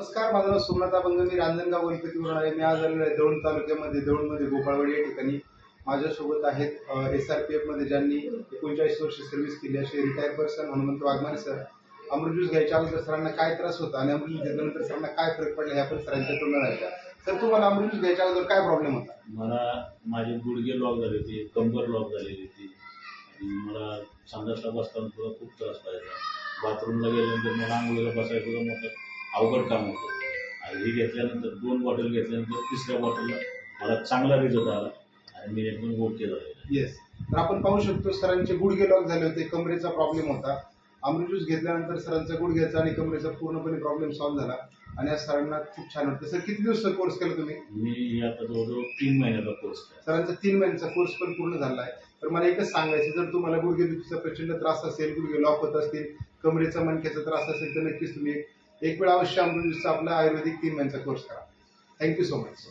नमस्कार माझं नाव सोमनाथ अभंग मी रांजणगाव गणपतीवरून आहे मी आज आलेलो आहे दौंड तालुक्यामध्ये दौंडमध्ये गोपाळवाडी या ठिकाणी. माझ्यासोबत आहेत एस आर पी एफमध्ये ज्यांनी एकोणचाळीस वर्ष सर्व्हिस केली असे retire person Hanumant Waghmare sir अमृत ज्यूस घ्यायच्या अगोदर सरांना काय त्रास होता आणि अमृत ज्यूस घेतल्यानंतर सरांना काय फरक पडला हे आपण सरांच्या तुलना राहायच्या सर तुम्हाला अमृत ज्यूस घ्यायच्या अगोदर काय प्रॉब्लेम होता? मला माझे गुडघे लॉक झाले होते कंबर लॉक झालेली होती. आणि मला संडासला बसताना सुद्धा खूप त्रास व्हायचा. बाथरूमला गेल्यानंतर मला आंघोळीला बसायचं सुद्धा अवघड काम होतं. आणि हे घेतल्यानंतर दोन बॉटल घेतल्यानंतर तिसऱ्या बॉटलला मला चांगला रिझल्ट आला आणि मी एकदम ओके झालेला येस तर आपण पाहू शकतो सरांचे गुडघे लॉक झाले होते कमरेचा प्रॉब्लेम होता. अमृत ज्यूस घेतल्यानंतर सरांचा गुडघ्याचा आणि कमरेचा पूर्णपणे प्रॉब्लेम सॉल्व्ह झाला. आणि आज सरांना खूप छान वाटतं सर किती दिवस कोर्स केला तुम्ही? मी आता जवळजवळ तीन महिन्याचा कोर्स केला. सरांचा तीन महिन्याचा कोर्स पण पूर्ण झाला आहे. तर मला एकच सांगायचं जर तुम्हाला गुडघेदुखीचा प्रचंड त्रास असेल गुडघे लॉक होत असतील कमरेचा मणक्याचा त्रास असेल तर नक्कीच तुम्ही एक वेळ अवश्य अमृत आपला आयुर्वेदिक तीन महिन्याचा कोर्स करा. Thank you so much